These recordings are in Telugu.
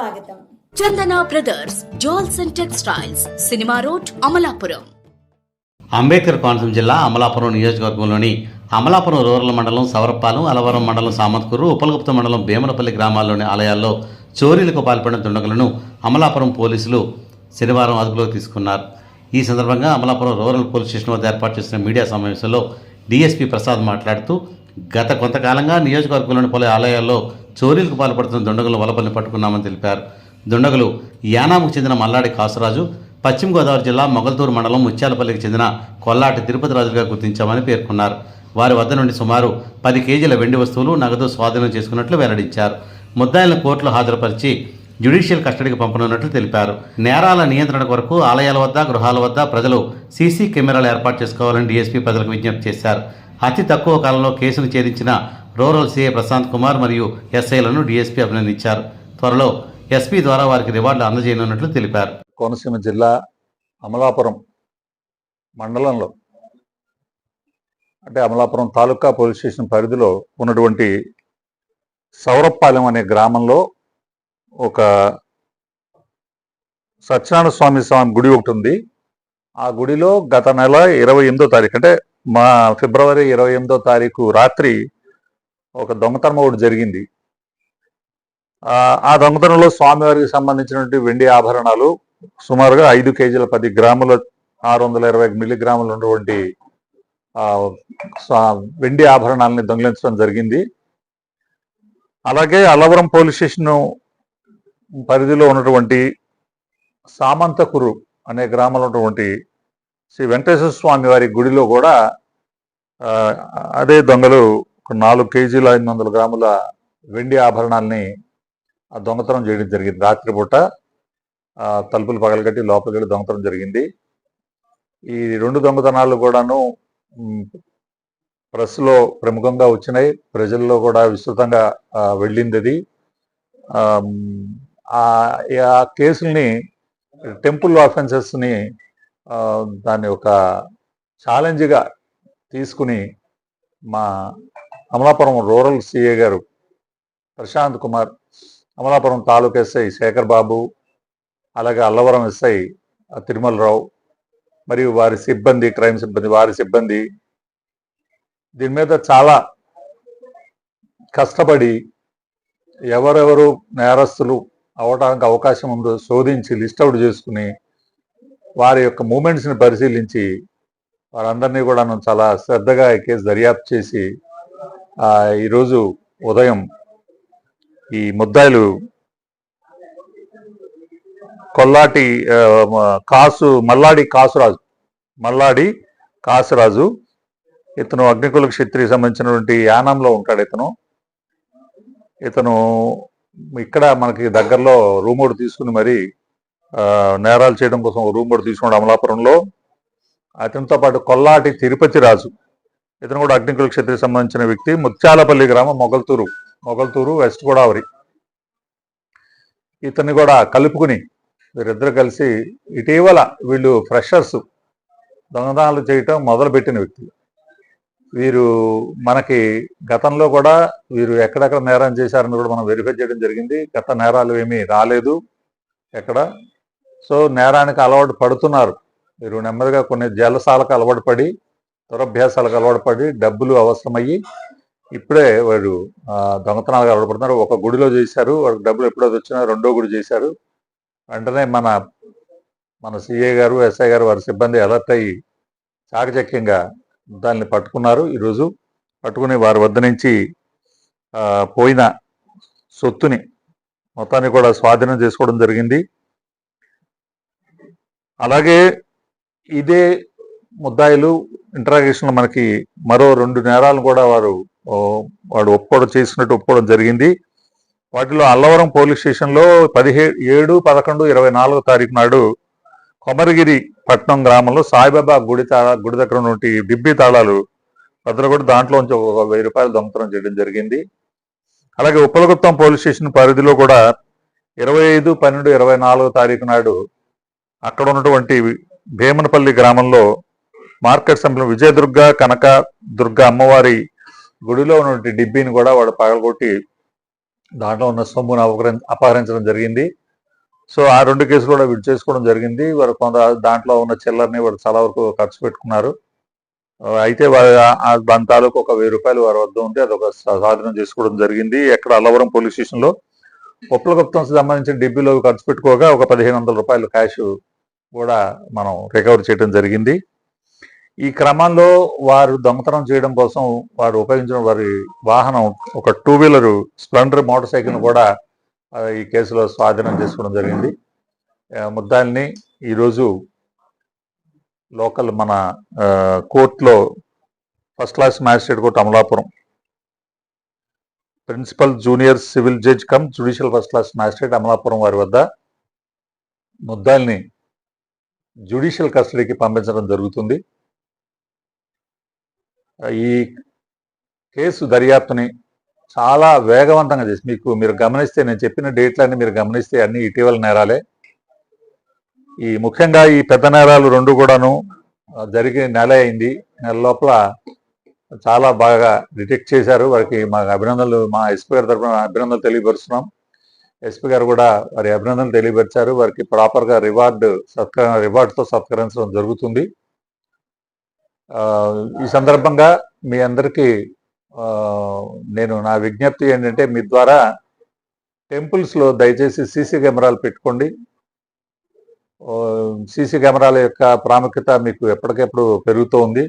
స్వాగతం. Chandana brothers jewels and textiles cinema road Amalapuram. Ambedkar Konaseema జిల్లా అమలాపురం నియోజకవర్గంలోని అమలాపురం రూరల్ మండలం సవరపాలెం అలవరం మండలం సామత్కూరు ఉపలగుప్త మండలం భీమనపల్లి గ్రామాల్లోని ఆలయాల్లో చోరీలకు పాల్పడిన దుండగులను అమలాపురం పోలీసులు శనివారం అదుపులోకి తీసుకున్నారు. ఈ సందర్భంగా అమలాపురం రూరల్ పోలీస్ స్టేషన్ వద్ద ఏర్పాటు చేసిన మీడియా సమావేశంలో డీఎస్పీ ప్రసాద్ మాట్లాడుతూ గత కొంతకాలంగా నియోజకవర్గంలోని పలు ఆలయాల్లో చోరీలకు పాల్పడుతున్న దుండగులు వలపల్ని పట్టుకున్నామని తెలిపారు. దుండగులు యానాముకు చెందిన మల్లాడి కాసురాజు పశ్చిమ గోదావరి జిల్లా మొగల్తూరు మండలం ముత్యాలపల్లికి చెందిన కొల్లాటి తిరుపతి రాజుగా గుర్తించామని పేర్కొన్నారు. వారి వద్ద నుండి సుమారు పది కేజీల వెండి వస్తువులు నగదు స్వాధీనం చేసుకున్నట్లు వెల్లడించారు. ముద్దాయిలను కోర్టులో హాజరుపరిచి జ్యుడిషియల్ కస్టడీకి పంపనున్నట్లు తెలిపారు. నేరాల నియంత్రణ కొరకు ఆలయాల వద్ద గృహాల వద్ద ప్రజలు సీసీ కెమెరాలు ఏర్పాటు చేసుకోవాలని డీఎస్పీ ప్రజలకు విజ్ఞప్తి చేశారు. అతి తక్కువ కాలంలో కేసును ఛేదించిన రూరల్ సీఏ ప్రశాంత్ కుమార్ మరియు ఎస్ఐలను డీఎస్పీ అభినందించారు. త్వరలో ఎస్పీ ద్వారా వారికి రివార్డులు అందజేయనున్నట్లు తెలిపారు. కోనసీమ జిల్లా అమలాపురం మండలంలో అంటే అమలాపురం తాలూకా పోలీస్ స్టేషన్ పరిధిలో ఉన్నటువంటి సౌరపాలెం అనే గ్రామంలో ఒక సత్యనారాయణ స్వామి స్వామి గుడి ఒకటి ఉంది. ఆ గుడిలో గత నెల ఇరవై ఎనిమిదో తారీఖు అంటే మా ఫిబ్రవరి ఇరవై ఎనిమిదో తారీఖు రాత్రి ఒక దొంగతనం ఒకటి జరిగింది. ఆ దొంగతనంలో స్వామివారికి సంబంధించినటువంటి వెండి ఆభరణాలు సుమారుగా ఐదు కేజీల పది గ్రాముల ఆరు వందల ఇరవై మిల్లీగ్రాములు ఉన్నటువంటి వెండి ఆభరణాలని దొంగిలించడం జరిగింది. అలాగే అలవరం పోలీస్ స్టేషన్ పరిధిలో ఉన్నటువంటి సామంతకురు అనే గ్రామంలో ఉన్నటువంటి శ్రీ వెంకటేశ్వర స్వామి వారి గుడిలో కూడా అదే దొంగలు ఒక నాలుగు కేజీల ఐదు వందల గ్రాముల వెండి ఆభరణాలని ఆ దొంగతనం చేయడం జరిగింది. రాత్రిపూట తలుపులు పగలగట్టి లోపలికి వెళ్ళి దొంగతనం జరిగింది. ఈ రెండు దొంగతనాలు కూడాను ప్రెస్లో ప్రముఖంగా వచ్చినాయి. ప్రజల్లో కూడా విస్తృతంగా వెళ్ళింది అది. ఆ, ఆ కేసుల్ని టెంపుల్ ఆఫెన్సెస్ని దాన్ని ఒక ఛాలెంజ్గా తీసుకుని మా Amalapuram rural CI garu Prashant Kumar Amalapuram taluka SI Shekhar Babu అలాగే అల్లవరం ఎస్ఐ తిరుమలరావు మరియు వారి సిబ్బంది క్రైమ్ సిబ్బంది వారి సిబ్బంది దీని మీద చాలా కష్టపడి ఎవరెవరు నేరస్తులు అవడానికి అవకాశం ఉందో శోధించి లిస్ట్ అవుట్ చేసుకుని వారి యొక్క మూమెంట్స్ని పరిశీలించి వారందరినీ కూడా చాలా శ్రద్ధగా ఈ కేసు దర్యాప్తు చేసి ఈరోజు ఉదయం ఈ ముద్దాయిలు కొల్లాటి కాసు మల్లాడి కాసురాజు మల్లాడి కాసురాజు ఇతను అగ్నికుల క్షత్రికి సంబంధించినటువంటి యానంలో ఉంటాడు ఇతను. ఇతను ఇక్కడ మనకి దగ్గరలో రూమ్ ఒకటి తీసుకుని మరి నేరాలు చేయడం కోసం రూమ్ కూడా తీసుకున్నాడు అమలాపురంలో. అతనితో పాటు కొల్లాటి తిరుపతి రాజు ఇతను కూడా అగ్నికుల క్షత్రికి సంబంధించిన వ్యక్తి ముత్యాలపల్లి గ్రామం మొగల్తూరు మొగల్తూరు వెస్ట్ గోదావరి. ఇతన్ని కూడా కలుపుకుని వీరిద్దరు కలిసి ఇటీవల వీళ్ళు ఫ్రెషర్స్ దొంగదానాలు చేయటం మొదలుపెట్టిన వ్యక్తులు. వీరు మనకి గతంలో కూడా వీరు ఎక్కడెక్కడ నేరం చేశారని కూడా మనం వెరిఫై చేయడం జరిగింది. గత నేరాలు ఏమీ రాలేదు. ఎక్కడ? సో నేరానికి అలవాటు పడుతున్నారు. మీరు నెమ్మదిగా కొన్ని జలసాలకు అలవాటు పడి దురభ్యాసాలకు అలవాటు పడి డబ్బులు అవసరమయ్యి ఇప్పుడే వాడు ఆ, దొంగతనాలకు అలవాటు పడుతున్నారు. ఒక గుడిలో చేశారు వాళ్ళకి డబ్బులు ఎప్పుడో వచ్చినా రెండో గుడి చేశారు. వెంటనే మన మన సిఏ గారు ఎస్ఐ గారు వారి సిబ్బంది అలర్ట్ అయ్యి చాకచక్యంగా దాన్ని పట్టుకున్నారు. ఈరోజు పట్టుకుని వారి వద్ద నుంచి పోయిన సొత్తుని మొత్తాన్ని కూడా స్వాధీనం చేసుకోవడం జరిగింది. అలాగే ఇదే ముద్దాయిలు ఇంటరాగేషన్ మనకి మరో రెండు నేరాలు కూడా వారు వాడు ఒప్పుకోవడం చేసినట్టు ఒప్పుకోవడం జరిగింది. వాటిలో అల్లవరం పోలీస్ స్టేషన్లో పదిహేడు ఏడు పదకొండు ఇరవై నాలుగో తారీఖు నాడు కొమరగిరి పట్నం గ్రామంలో సాయిబాబా గుడి తాళ గుడి దగ్గర ఉన్నటువంటి డిబ్బి తాళాలు భద్రకొట్టి దాంట్లోంచి ఒక వెయ్యి రూపాయలు దొంగతనం చేయడం జరిగింది. అలాగే ఉప్పలగుప్తం పోలీస్ స్టేషన్ పరిధిలో కూడా ఇరవై ఐదు పన్నెండు ఇరవై నాలుగో తారీఖు నాడు అక్కడ ఉన్నటువంటి భీమనపల్లి గ్రామంలో మార్కెట్ సమయంలో విజయదుర్గ కనక దుర్గ అమ్మవారి గుడిలో ఉన్నటువంటి డిబ్బీని కూడా వాడు పగలగొట్టి దాంట్లో ఉన్న సొమ్మును అపహరించడం జరిగింది. సో ఆ రెండు కేసులు కూడా విడి చేసుకోవడం జరిగింది. వారు కొంత దాంట్లో ఉన్న చిల్లర్ని వారు చాలా వరకు ఖర్చు పెట్టుకున్నారు. అయితే వారు ఆ- దాని తాలూకు ఒక వెయ్యి రూపాయలు వారి వద్ద ఉంటే అదొక సాధనం స్వాధీనం చేసుకోవడం జరిగింది. ఎక్కడ అల్లవరం పోలీస్ స్టేషన్లో ఉప్పల గుప్తం సంబంధించిన డిబ్బీలో ఖర్చు పెట్టుకోగా ఒక పదిహేను వందల రూపాయలు క్యాష్ కూడా మనం రికవర్ చేయడం జరిగింది. ఈ క్రమంలో వారు దొంగతనం చేయడం కోసం వారు ఉపయోగించిన వారి వాహనం ఒక two wheeler Splendor motorcycle కూడా ఈ కేసులో స్వాధీనం చేసుకోవడం జరిగింది. ఆ, ముద్దాయిల్ని ఈరోజు లోకల్ మన కోర్టులో first class magistrate court Amalapuram. Principal junior civil judge cum judicial first class magistrate Amalapuram వారి వద్ద ముద్దాయిల్ని జ్యుడిషియల్ కస్టడీకి పంపించడం జరుగుతుంది. ఈ కేసు దర్యాప్తుని చాలా వేగవంతంగా చేసి మీకు మీరు గమనిస్తే నేను చెప్పిన డేట్లన్నీ మీరు గమనిస్తే అన్ని ఇటీవల నేరాలే. ఈ ముఖ్యంగా ఈ పెద్ద నేరాలు రెండు కూడాను జరిగిన నెల అయింది. నెల లోపల చాలా బాగా డిటెక్ట్ చేశారు. వారికి మా అభినందనలు మా ఎస్పీ గారి తరఫున అభినందనలు తెలియపరుస్తున్నాం. ఎస్పీ గారు కూడా వారి అభినందనలు తెలియపరిచారు. వారికి ప్రాపర్గా రివార్డ్ రివార్డు సత్కర రివార్డుతో సత్కరించడం జరుగుతుంది. ఈ సందర్భంగా మీ అందరికీ నేను నా విజ్ఞప్తి ఏంటంటే మీ ద్వారా టెంపుల్స్లో దయచేసి సీసీ కెమెరాలు పెట్టుకోండి. సీసీ కెమెరాల యొక్క ప్రాముఖ్యత మీకు ఎప్పటికెప్పుడు పెరుగుతూ ఉంది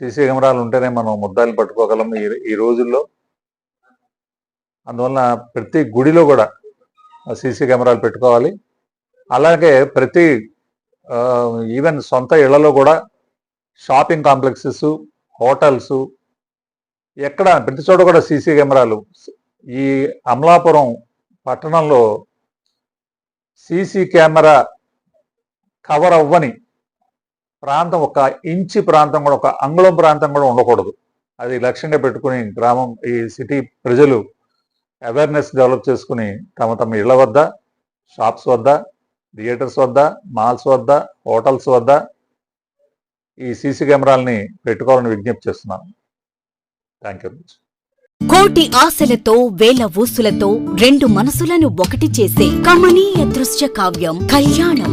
సీసీ కెమెరాలు ఉంటేనే మనం ముద్దాలు పట్టుకోగలం ఈ ఈ రోజుల్లో. అందువలన ప్రతి గుడిలో కూడా సీసీ కెమెరాలు పెట్టుకోవాలి. అలాగే ప్రతి ఈవెన్ సొంత ఇళ్ళలో కూడా షాపింగ్ కాంప్లెక్సెస్ హోటల్స్ ఎక్కడ ప్రతి చోట కూడా సీసీ కెమెరాలు. ఈ అమలాపురం పట్టణంలో సీసీ కెమెరా కవర్ అవ్వని ప్రాంతం ఒక ఇంచి ప్రాంతం కూడా ఒక అంగుళం ప్రాంతం కూడా ఉండకూడదు. అది లక్ష్యంగా పెట్టుకుని గ్రామం ఈ సిటీ ప్రజలు అవేర్నెస్ డెవలప్ చేసుకుని తమ తమ ఇళ్ళ వద్ద షాప్స్ వద్ద థియేటర్స్ వద్ద మాల్స్ వద్ద హోటల్స్ వద్ద ఈ సీసీ కెమెరాలని పెట్టుకోవాలని విజ్ఞప్తి చేస్తున్నాను. థ్యాంక్ యూ కోటి ఆశలతో వేల ఊసులతో రెండు మనసులను ఒకటి చేసే కమనీయ దృశ్య కావ్యం కళ్యాణం.